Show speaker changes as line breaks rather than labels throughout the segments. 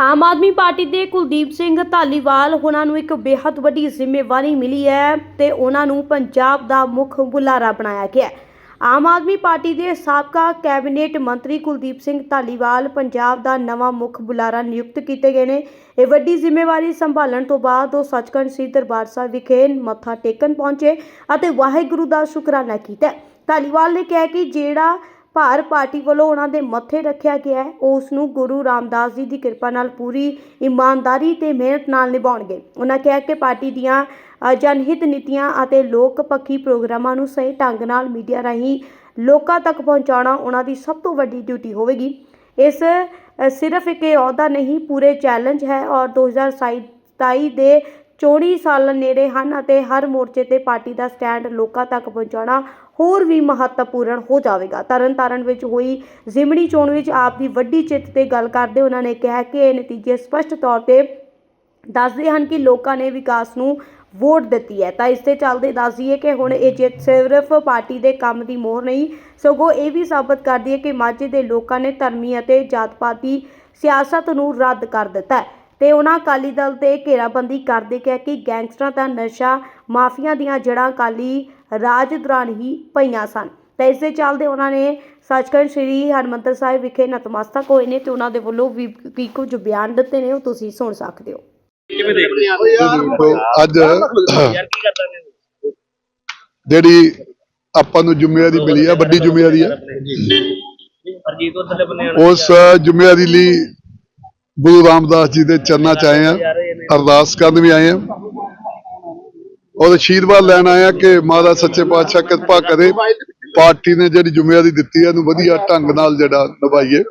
Aam Aadmi party ਦੇ ਕੁਲਦੀਪ ਸਿੰਘ ਧਾਲੀਵਾਲ, ਉਹਨਾਂ ਨੂੰ ਇੱਕ ਬੇਹੱਦ ਵੱਡੀ ਜ਼ਿੰਮੇਵਾਰੀ ਮਿਲੀ ਹੈ ਤੇ ਉਹਨਾਂ ਨੂੰ ਪੰਜਾਬ ਦਾ ਮੁੱਖ ਬੁਲਾਰਾ ਬਣਾਇਆ ਗਿਆ ਹੈ। ਆਮ ਆਦਮੀ ਪਾਰਟੀ ਦੇ ਸਾਬਕਾ ਕੈਬਨਿਟ ਮੰਤਰੀ ਕੁਲਦੀਪ ਸਿੰਘ ਧਾਲੀਵਾਲ ਪੰਜਾਬ ਦਾ ਨਵਾਂ ਮੁੱਖ ਬੁਲਾਰਾ ਨਿਯੁਕਤ ਕੀਤੇ ਗਏ ਨੇ। ਇਹ ਵੱਡੀ ਜ਼ਿੰਮੇਵਾਰੀ ਸੰਭਾਲਣ ਤੋਂ ਬਾਅਦ ਉਹ ਸੱਚਖੰਡ ਸ੍ਰੀ ਦਰਬਾਰ ਸਾਹਿਬ ਵਿਖੇ ਮੱਥਾ ਟੇਕਣ ਪਹੁੰਚੇ ਅਤੇ ਵਾਹਿਗੁਰੂ ਦਾ ਸ਼ੁਕਰਾਨਾ ਕੀਤਾ ਧਾਲੀਵਾਲ ਨੇ ਕਿਹਾ ਕਿ ਜਿਹੜਾ ਭਾਰ ਪਾਰਟੀ ਵੱਲੋਂ ਉਹਨਾਂ ਦੇ ਮੱਥੇ ਰੱਖਿਆ ਗਿਆ ਹੈ। ਉਹ ਉਸ ਨੂੰ ਗੁਰੂ ਰਾਮਦਾਸ ਜੀ ਦੀ ਕਿਰਪਾ ਨਾਲ ਪੂਰੀ ਇਮਾਨਦਾਰੀ ਤੇ ਮਿਹਨਤ ਨਾਲ ਨਿਭਾਉਣਗੇ। ਉਹਨਾਂ ਕਿਹਾ ਕਿ ਪਾਰਟੀ ਦੀਆਂ ਜਨਹਿਤ ਨੀਤੀਆਂ ਅਤੇ ਲੋਕ ਪੱਖੀ ਪ੍ਰੋਗਰਾਮਾਂ ਨੂੰ ਸਹੀ ਢੰਗ ਨਾਲ ਮੀਡੀਆ ਰਾਹੀਂ ਲੋਕਾਂ ਤੱਕ ਪਹੁੰਚਾਉਣਾ ਉਹਨਾਂ ਦੀ ਸਭ ਤੋਂ ਵੱਡੀ ਡਿਊਟੀ ਹੋਵੇਗੀ। ਇਸ ਸਿਰਫ ਇੱਕ ਇਹ ਅਹੁਦਾ ਨਹੀਂ, ਪੂਰੇ ਚੈਲੰਜ ਹੈ ਔਰ 2027 ਦੇ ਚੋੜੀ ਸਾਲ ਨੇੜੇ ਹਨ ਅਤੇ ਹਰ ਮੋਰਚੇ ਤੇ ਪਾਰਟੀ ਦਾ ਸਟੈਂਡ ਲੋਕਾਂ ਤੱਕ ਪਹੁੰਚਾਉਣਾ ਹੋਰ ਵੀ ਮਹੱਤਵਪੂਰਨ ਹੋ ਜਾਵੇਗਾ। ਤਰਨਤਾਰਨ ਵਿੱਚ ਹੋਈ ਜ਼ਿਮਣੀ ਚੋਣ ਵਿੱਚ ਆਪ ਦੀ ਵੱਡੀ ਜਿੱਤ ਤੇ ਗੱਲ ਕਰਦੇ ਉਹਨਾਂ ਨੇ ਕਿਹਾ ਕਿ ਇਹ ਨਤੀਜੇ ਸਪਸ਼ਟ ਤੌਰ ਤੇ ਦੱਸਦੇ ਹਨ ਕਿ ਲੋਕਾਂ ਨੇ ਵਿਕਾਸ ਨੂੰ ਵੋਟ ਦਿੱਤੀ ਹੈ। ਤਾਂ ਇਸ ਤੇ ਚੱਲਦੇ ਦੱਸ ਦਈਏ ਕਿ ਹੁਣ ਇਹ ਜਿੱਤ ਸਿਰਫ ਪਾਰਟੀ ਦੇ ਕੰਮ ਦੀ ਮੋਹਰ ਨਹੀਂ, ਸਗੋਂ ਇਹ ਵੀ ਸਾਬਤ ਕਰਦੀ ਹੈ ਕਿ ਮਾਝੇ ਦੇ ਲੋਕਾਂ ਨੇ ਧਰਮੀ ਅਤੇ ਜਾਤ ਜਾਤਪਾਤੀ ਸਿਆਸਤ ਨੂੰ ਰੱਦ ਕਰ ਦਿੱਤਾ ਹੈ। ਤੇ ਉਹਨਾਂ ਅਕਾਲੀ ਦਲ ਤੇ ਘੇਰਾਬੰਦੀ ਕਰਦੇ ਕਿਹਾ ਕਿ ਗੈਂਗਸਟਰਾਂ ਦਾ ਨਸ਼ਾ ਮਾਫੀਆ ਦੀਆਂ ਜੜ੍ਹਾਂ ਅਕਾਲੀ ਰਾਜ ਦੌਰਾਨ ਹੀ ਪਈਆਂ ਸਨ। ਤਾਂ ਇਸ ਦੇ ਚੱਲਦੇ ਉਹਨਾਂ ਨੇ ਸੱਚਖੰਡ ਸ੍ਰੀ ਹਰਮੰਦਰ ਸਾਹਿਬ ਵਿਖੇ ਨਤਮਸਤਕ ਹੋਏ ਨੇ ਤੇ ਉਹਨਾਂ ਦੇ ਵੱਲੋਂ ਵੀ ਕੁਝ ਬਿਆਨ ਦਿੱਤੇ ਨੇ ਉਹ ਤੁਸੀਂ ਸੁਣ ਸਕਦੇ ਹੋ।
ਕਿਵੇਂ ਦੇਖਦੇ ਹੋ?
ਦੇਖੋ ਅੱਜ
ਯਾਰ ਕੀ ਕਰਦਾ ਨੇ
ਜਿਹੜੀ ਆਪਾਂ ਨੂੰ ਜ਼ਿੰਮੇਵਾਰੀ ਮਿਲੀ ਆ ਵੱਡੀ ਜ਼ਿੰਮੇਵਾਰੀ ਆ।
ਅਰਜੀਤ ਉਹ ਥੱਲੇ ਬੰਨੇ
ਉਸ ਜ਼ਿੰਮੇਵਾਰੀ ਲਈ ਗੁਰੂ ਰਾਮਦਾਸ ਜੀ ਦੇ ਚਰਨਾਂ 'ਚ ਆਏ ਆ, ਅਰਦਾਸ ਕਰਨ ਵੀ ਆਏ ਆ। ਔਰ ਆਸ਼ੀਰਵਾਦ ਲੈਣ ਆਇਆ ਕਿ ਮਹਾਰਾਜ ਸੱਚੇ ਪਾਤਸ਼ਾਹ ਕਿਰਪਾ ਕਰੇ। ਪਾਰਟੀ ਨੇ ਜਿਹੜੀ ਜ਼ਿੰਮੇਵਾਰੀ ਦਿੱਤੀ ਹੈ ਇਹਨੂੰ ਵਧੀਆ ਢੰਗ ਨਾਲ ਜਿਹੜਾ ਨਿਭਾਈਏ।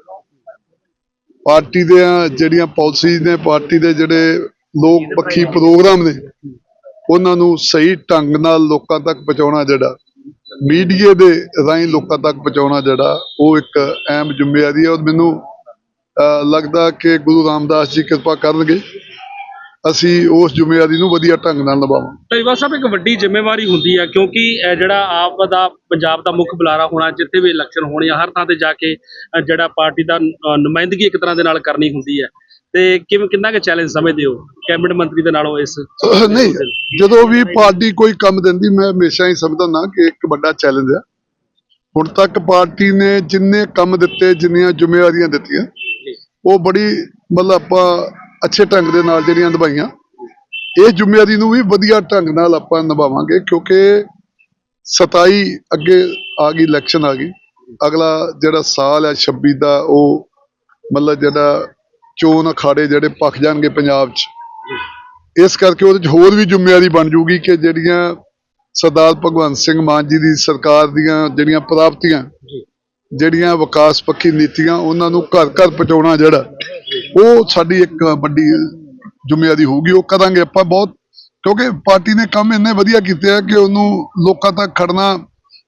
ਪਾਰਟੀ ਦੇ ਜਿਹੜੀਆਂ ਪਾਲਿਸੀਜ਼ ਨੇ, ਪਾਰਟੀ ਦੇ ਜਿਹੜੇ ਲੋਕ ਪੱਖੀ ਪ੍ਰੋਗਰਾਮ ਨੇ, ਉਹਨਾਂ ਨੂੰ ਸਹੀ ਢੰਗ ਨਾਲ ਲੋਕਾਂ ਤੱਕ ਪਹੁੰਚਾਉਣਾ ਜਿਹੜਾ, ਮੀਡੀਆ ਦੇ ਰਾਹੀਂ ਲੋਕਾਂ ਤੱਕ ਪਹੁੰਚਾਉਣਾ ਜਿਹੜਾ, ਉਹ ਇੱਕ ਅਹਿਮ ਜ਼ਿੰਮੇਵਾਰੀ ਹੈ ਔਰ ਮੈਨੂੰ ਲੱਗਦਾ ਕਿ ਗੁਰੂ ਰਾਮਦਾਸ ਜੀ ਕਿਰਪਾ ਕਰਨਗੇ। ਅਸੀਂ ਉਸ ਜ਼ਿੰਮੇਵਾਰੀ ਨੂੰ ਵਧੀਆ ਢੰਗ ਨਾਲ ਨਿਭਾਵਾਂਗੇ।
ਧਾਰੀਵਾਲ ਸਾਹਿਬ ਇੱਕ ਵੱਡੀ ਜ਼ਿੰਮੇਵਾਰੀ ਹੁੰਦੀ ਹੈ ਕਿਉਂਕਿ ਜਿਹੜਾ ਆਪ ਦਾ ਪੰਜਾਬ ਦਾ ਮੁੱਖ ਬੁਲਾਰਾ ਹੋਣਾ ਜਿੱਥੇ ਵੀ ਇਲੈਕਸ਼ਨ ਹੋਣੀ ਹਰ ਥਾਂ ਤੇ ਜਾ ਕੇ ਜਿਹੜਾ ਪਾਰਟੀ ਦਾ ਨੁਮਾਇੰਦਗੀ ਇੱਕ ਤਰ੍ਹਾਂ ਦੇ ਨਾਲ ਕਰਨੀ ਹੁੰਦੀ ਹੈ ਤੇ ਕਿਵੇਂ ਕਿੰਨਾ ਕੁ ਚੈਲੰਜ ਸਮਝਦੇ ਹੋ ਕੈਬਨਿਟ ਮੰਤਰੀ ਦੇ ਨਾਲੋਂ ਇਸ
ਨਹੀਂ ਜਦੋਂ ਵੀ ਪਾਰਟੀ ਕੋਈ ਕੰਮ ਦਿੰਦੀ ਮੈਂ ਹਮੇਸ਼ਾ ਹੀ ਸਮਝਦਾ ਨਾ ਕਿ ਇੱਕ ਵੱਡਾ ਚੈਲੰਜ ਹੈ ਹੁਣ ਤੱਕ ਪਾਰਟੀ ਨੇ ਜਿੰਨੇ ਕੰਮ ਦਿੱਤੇ ਜਿੰਨੀਆਂ ਜ਼ਿੰਮੇਵਾਰੀਆਂ ਦਿੱਤੀਆਂ ਉਹ ਬੜੀ ਮਤਲਬ ਆਪਾਂ ਅੱਛੇ ਢੰਗ ਦੇ ਨਾਲ ਜਿਹੜੀਆਂ ਨਿਭਾਈਆਂ। ਇਹ ਜ਼ਿੰਮੇਵਾਰੀ ਨੂੰ ਵੀ ਵਧੀਆ ਢੰਗ ਨਾਲ ਆਪਾਂ ਨਿਭਾਵਾਂਗੇ ਕਿਉਂਕਿ 27 ਅੱਗੇ ਆ ਗਈ ਇਲੈਕਸ਼ਨ ਆ ਗਈ। ਅਗਲਾ ਜਿਹੜਾ ਸਾਲ ਹੈ 26 ਦਾ, ਉਹ ਮਤਲਬ ਜਿਹੜਾ ਚੋਣ ਅਖਾੜੇ ਜਿਹੜੇ ਪੱਖ ਜਾਣਗੇ ਪੰਜਾਬ 'ਚ। ਇਸ ਕਰਕੇ ਉਹਦੇ 'ਚ ਹੋਰ ਵੀ ਜ਼ਿੰਮੇਵਾਰੀ ਬਣ ਜੂਗੀ ਕਿ ਜਿਹੜੀਆਂ ਸਰਦਾਰ ਭਗਵੰਤ ਸਿੰਘ ਮਾਨ ਜੀ ਦੀ ਸਰਕਾਰ ਦੀਆਂ ਜਿਹੜੀਆਂ ਪ੍ਰਾਪਤੀਆਂ ਜਿਹੜੀਆਂ ਵਿਕਾਸ ਪੱਖੀ ਨੀਤੀਆਂ ਉਹਨਾਂ ਨੂੰ ਘਰ ਘਰ ਪਹੁੰਚਾਉਣਾ ਜਿਹੜਾ, ਉਹ ਸਾਡੀ ਇੱਕ ਵੱਡੀ ਜ਼ਿੰਮੇਵਾਰੀ ਹੋਊਗੀ, ਉਹ ਕਰਾਂਗੇ ਆਪਾਂ ਬਹੁਤ, ਕਿਉਂਕਿ ਪਾਰਟੀ ਨੇ ਕੰਮ ਇੰਨੇ ਵਧੀਆ ਕੀਤੇ ਆ ਕਿ ਉਹਨੂੰ ਲੋਕਾਂ ਤੱਕ ਖੜਨਾ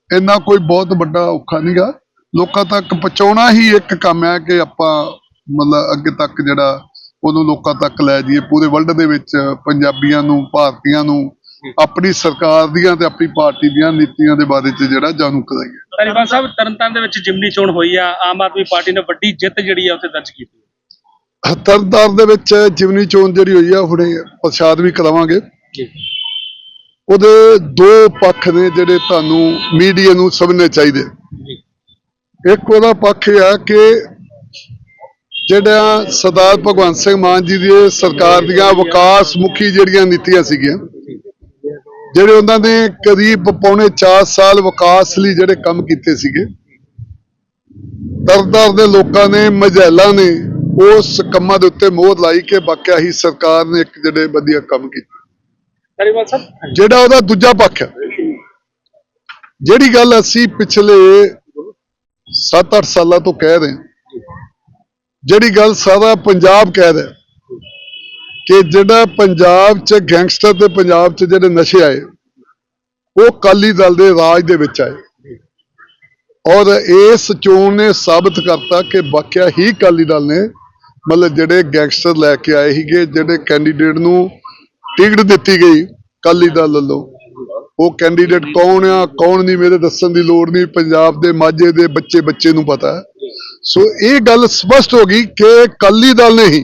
ਇੰਨਾ ਕੋਈ ਬਹੁਤ ਵੱਡਾ ਔਖਾ ਨਹੀਂਗਾ। ਲੋਕਾਂ ਤੱਕ ਪਹੁੰਚਾਉਣਾ ਹੀ ਇੱਕ ਕੰਮ ਹੈ ਕਿ ਆਪਾਂ ਮਤਲਬ ਅੱਗੇ ਤੱਕ ਜਿਹੜਾ ਉਹਨੂੰ ਲੋਕਾਂ ਤੱਕ ਲੈ ਜਾਈਏ। ਪੂਰੇ ਵਰਲਡ ਦੇ ਵਿੱਚ ਪੰਜਾਬੀਆਂ ਨੂੰ, ਭਾਰਤੀਆਂ ਨੂੰ ਆਪਣੀ ਸਰਕਾਰ ਦੀਆਂ ਤੇ ਆਪਣੀ ਪਾਰਟੀ ਦੀਆਂ ਨੀਤੀਆਂ ਦੇ ਬਾਰੇ ਚ ਜਿਹੜਾ ਜਾਣੂ ਕਰਾਈਏ
ਧਾਰੀਵਾਲ ਸਾਹਿਬ ਤਰਨਤਾਰਨ ਦੇ ਵਿੱਚ ਜਿਮਨੀ ਚੋਣ ਹੋਈ ਆ ਆਮ ਆਦਮੀ ਪਾਰਟੀ ਨੇ ਵੱਡੀ ਜਿੱਤ ਜਿਹੜੀ ਆ ਉੱਥੇ ਦਰਜ ਕੀਤੀ
ਤਰਨਤਾਰਨ ਦੇ ਵਿੱਚ ਜਿਮਨੀ ਚੋਣ ਜਿਹੜੀ ਹੋਈ ਆ ਹੁਣੇ ਪ੍ਰਸ਼ਾਦ ਵੀ ਕਰਾਵਾਂਗੇ। ਉਹਦੇ ਦੋ ਪੱਖ ਨੇ ਜਿਹੜੇ ਤੁਹਾਨੂੰ ਮੀਡੀਆ ਨੂੰ ਸਮਝਣੇ ਚਾਹੀਦੇ। ਇੱਕ ਉਹਦਾ ਪੱਖ ਇਹ ਹੈ ਕਿ ਜਿਹੜਾ ਸਰਦਾਰ ਭਗਵੰਤ ਸਿੰਘ ਮਾਨ ਜੀ ਦੀ ਸਰਕਾਰ ਦੀਆਂ ਵਿਕਾਸ ਮੁਖੀ ਜਿਹੜੀਆਂ ਨੀਤੀਆਂ ਸੀਗੀਆਂ ਜਿਹੜੇ ਉਹਨਾਂ ਨੇ ਕਰੀਬ ਪੌਣੇ 4 ਸਾਲ ਵਿਕਾਸ ਲਈ ਜਿਹੜੇ ਕੰਮ ਕੀਤੇ ਸੀਗੇ ਦਰਦਰ ਦੇ ਲੋਕਾਂ ਨੇ ਮਝੈਲਾਂ ਨੇ ਉਸ ਕੰਮਾਂ ਦੇ ਉੱਤੇ ਮੋਹਰ ਲਾਈ ਕਿ ਵਾਕਿਆ ਹੀ ਸਰਕਾਰ ਨੇ ਇੱਕ ਜਿਹੜੇ ਵਧੀਆ ਕੰਮ ਕੀਤੇ। ਜਿਹੜਾ ਉਹਦਾ ਦੂਜਾ ਪੱਖ ਹੈ। ਜਿਹੜੀ ਗੱਲ ਅਸੀਂ ਪਿਛਲੇ 7-8 ਸਾਲਾਂ ਤੋਂ ਕਹਿ ਰਹੇ ਹਾਂ ਜਿਹੜੀ ਗੱਲ ਸਾਰਾ ਪੰਜਾਬ ਕਹਿ ਰਿਹਾ ਕਿ ਜਿਹੜਾ ਪੰਜਾਬ 'ਚ ਗੈਂਗਸਟਰ ਤੇ ਪੰਜਾਬ 'ਚ ਜਿਹੜੇ ਨਸ਼ੇ ਆਏ, ਉਹ ਕਾਲੀ ਦਲ ਦੇ ਰਾਜ ਦੇ ਵਿੱਚ ਆਏ। ਔਰ ਇਸ ਚੋਣ ਨੇ ਸਾਬਤ ਕਰਤਾ ਕਿ ਵਾਕਿਆ ਹੀ ਕਾਲੀ ਦਲ ਨੇ ਮਤਲਬ ਜਿਹੜੇ ਗੈਂਗਸਟਰ ਲੈ ਕੇ ਆਏ ਸੀਗੇ, ਜਿਹੜੇ ਕੈਂਡੀਡੇਟ ਨੂੰ ਟਿਕਟ ਦਿੱਤੀ ਗਈ ਕਾਲੀ ਦਲ ਵੱਲੋਂ। ਉਹ ਕੈਂਡੀਡੇਟ ਕੌਣ ਆ, ਕੌਣ ਨਹੀਂ ਮੇਰੇ ਦੱਸਣ ਦੀ ਲੋੜ ਨਹੀਂ, ਪੰਜਾਬ ਦੇ ਮਾਝੇ ਦੇ ਬੱਚੇ ਬੱਚੇ ਨੂੰ ਪਤਾ। ਸੋ ਇਹ ਗੱਲ ਸਪਸ਼ਟ ਹੋ ਗਈ ਕਿ ਕਾਲੀ ਦਲ ਨੇ ਹੀ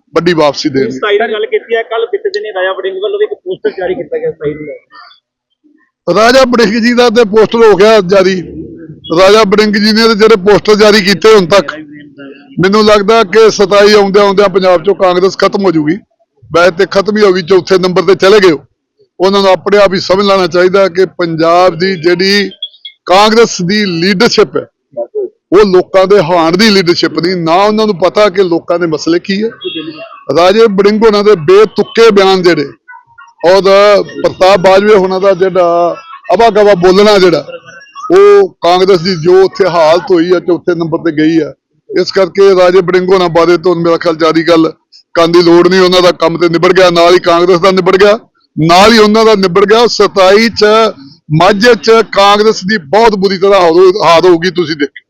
ਵੱਡੀ ਵਾਪਸੀ ਦੇਣਗੇ
27 ਦੀ ਗੱਲ ਕੀਤੀ ਹੈ ਕੱਲ ਬੀਤੇ ਦਿਨੀ ਰਾਜਾ ਵੜਿੰਗ ਵੱਲੋਂ ਵੀ ਇੱਕ ਪੋਸਟਰ ਜਾਰੀ ਕੀਤਾ ਗਿਆ 27 ਨੂੰ ਲੈ ਕੇ।
ਰਾਜਾ ਬੜਿੰਗ ਜੀ ਦਾ ਤੇ ਪੋਸਟਰ ਹੋ ਗਿਆ ਜਾਰੀ ਰਾਜਾ ਬੜਿੰਗ ਜੀ ਨੇ ਜਿਹੜੇ ਪੋਸਟਰ ਜਾਰੀ ਕੀਤੇ ਹੁਣ ਤੱਕ ਮੈਨੂੰ ਲੱਗਦਾ ਕਿ 27 ਆਉਂਦਿਆਂ ਆਉਂਦਿਆਂ ਪੰਜਾਬ ਚੋਂ ਕਾਂਗਰਸ ਖਤਮ ਹੋ ਜੂਗੀ ਵੈਸੇ ਤੇ ਖਤਮ ਹੀ ਹੋ ਗਈ ਚੌਥੇ ਨੰਬਰ ਤੇ ਚਲੇ ਗਏ ਉਹ। ਉਹਨਾਂ ਨੂੰ ਆਪਣੇ ਆਪ ਹੀ ਸਮਝ ਲੈਣਾ ਚਾਹੀਦਾ ਕਿ ਪੰਜਾਬ ਦੀ ਜਿਹੜੀ ਕਾਂਗਰਸ ਦੀ ਲੀਡਰਸ਼ਿਪ ਹੈ ਉਹ ਲੋਕਾਂ ਦੇ ਹਾਣ ਦੀ ਲੀਡਰਸ਼ਿਪ ਨਹੀਂ, ਨਾ ਉਹਨਾਂ ਨੂੰ ਪਤਾ ਕਿ ਲੋਕਾਂ ਦੇ ਮਸਲੇ ਕੀ ਹੈ ਰਾਜੇ ਬੜਿੰਗ ਉਹਨਾਂ ਦੇ ਬੇਤੁੱਕੇ ਬਿਆਨ ਜਿਹੜੇ ਔਰ ਪ੍ਰਤਾਪ ਬਾਜਵੇ ਹੋਣਾ ਦਾ ਜਿਹੜਾ ਅਵਾਗਵਾ ਬੋਲਣਾ ਜਿਹੜਾ, ਉਹ ਕਾਂਗਰਸ ਦੀ ਜੋ ਉੱਥੇ ਹਾਲਤ ਹੋਈ ਹੈ ਚੌਥੇ ਨੰਬਰ ਤੇ ਗਈ ਹੈ ਇਸ ਕਰਕੇ ਰਾਜੇ ਬੜਿੰਗੋ ਨਾਲ ਬਾਰੇ ਤੋਂ ਮੇਰਾ ਖਿਆਲ ਜ਼ਿਆਦਾ ਗੱਲ ਕਰਨ ਦੀ ਲੋੜ ਨਹੀਂ, ਉਹਨਾਂ ਦਾ ਕੰਮ ਤੇ ਨਿਬੜ ਗਿਆ, ਨਾਲ ਹੀ ਕਾਂਗਰਸ ਦਾ ਨਿਬੜ ਗਿਆ, ਨਾਲ ਹੀ ਉਹਨਾਂ ਦਾ ਨਿਬੜ ਗਿਆ 27 ਚ ਮਾਝੇ ਚ ਕਾਂਗਰਸ ਦੀ ਬਹੁਤ ਬੁਰੀ ਤਰ੍ਹਾਂ ਹਾਰ ਹੋ ਗਈ ਤੁਸੀਂ ਦੇਖੋ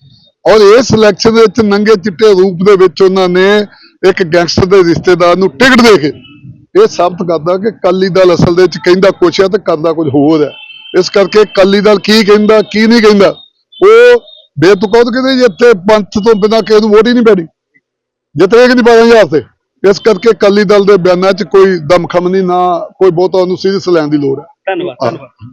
ਔਰ ਇਸ ਸਿਲੈਕਸ਼ਨ ਦੇ ਵਿੱਚ ਨੰਗੇ ਚਿੱਟੇ ਰੂਪ ਦੇ ਵਿੱਚ ਉਹਨਾਂ ਨੇ ਇੱਕ ਗੈਂਗਸਟਰ ਦੇ ਰਿਸ਼ਤੇਦਾਰ ਨੂੰ ਟਿਕਟ ਦੇ ਕੇ ਇਹ ਸਾਬਤ ਕਰਦਾ ਕਿ ਕਾਲੀ ਦਲ ਅਸਲ ਦੇ ਵਿੱਚ ਕਹਿੰਦਾ ਕੁਛ ਹੈ ਤੇ ਕਰਦਾ ਕੁਝ ਹੋਰ ਹੈ। ਇਸ ਕਰਕੇ ਕਾਲੀ ਦਲ ਕੀ ਕਹਿੰਦਾ, ਕੀ ਨਹੀਂ ਕਹਿੰਦਾ, ਉਹ ਬੇਤੁਕਾ ਤਾਂ ਕਹਿੰਦੇ ਜੀ, ਇੱਥੇ ਪੰਥ ਤੋਂ ਬਿਨਾਂ ਕਿਸੇ ਨੂੰ ਵੋਟ ਹੀ ਨਹੀਂ ਪੈਣੀ। ਜਿੱਤੇ ਕਿ ਨਹੀਂ ਪਾਇਆ ਹਜ਼ਾਰ ਤੇ ਇਸ ਕਰਕੇ ਕਾਲੀ ਦਲ ਦੇ ਬਿਆਨਾਂ 'ਚ ਕੋਈ ਦਮਖਮ ਨਹੀਂ, ਨਾ ਕੋਈ ਬਹੁਤਾ ਉਹਨੂੰ ਸੀਰੀਅਸ ਲੈਣ ਦੀ ਲੋੜ ਹੈ।
ਧੰਨਵਾਦ ਧੰਨਵਾਦ।